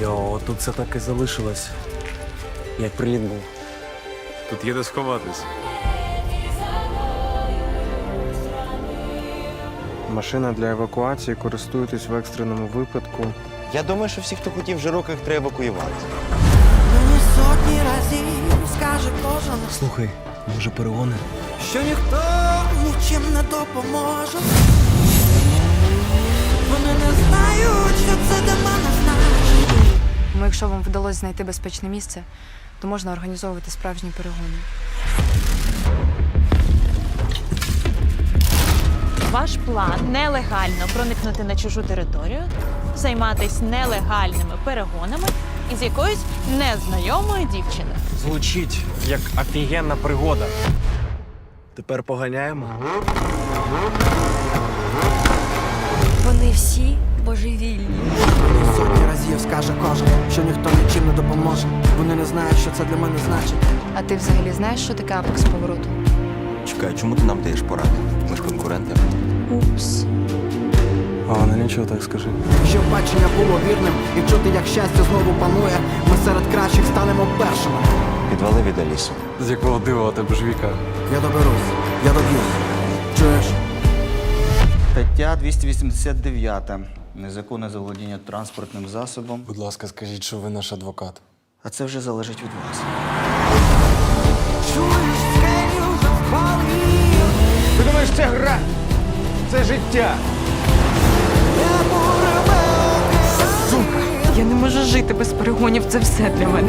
Тут все так і залишилось, як приліт був. Тут є де сховатись. Машина для евакуації користуєтесь в екстреному випадку. Я думаю, що всі, хто хотів жироких, треба евакуювати. Мені сотні разів скаже кожен, Слухай, може перегони? що ніхто нічим не допоможе. Якщо вам вдалося знайти безпечне місце, то можна організовувати справжні перегони. Ваш план нелегально проникнути на чужу територію, займатися нелегальними перегонами із якоюсь незнайомою дівчиною. Звучить як офігенна пригода. Тепер поганяємо. Вони всі божевільні. Що ніхто нічим не допоможе. Вони не знають, що це для мене значить. А ти взагалі знаєш, що таке апекс повороту? Чекай, чому ти нам даєш поради? Ми ж конкуренти. Упс. А вона нічого так скажи. Щоб бачення було вірним і чути, як щастя знову панує. Ми серед кращих станемо першими. Підвали від Алісу. З якого дива у тебе ж віка? Я доберусь, я доб'юсь. Чуєш? Стаття 289. Незаконне заволодіння транспортним засобом. Будь ласка, скажіть, що ви наш адвокат. А це вже залежить від вас. Ти думаєш, це гра? Це життя. Реве. Я не можу жити без перегонів, це все для мене.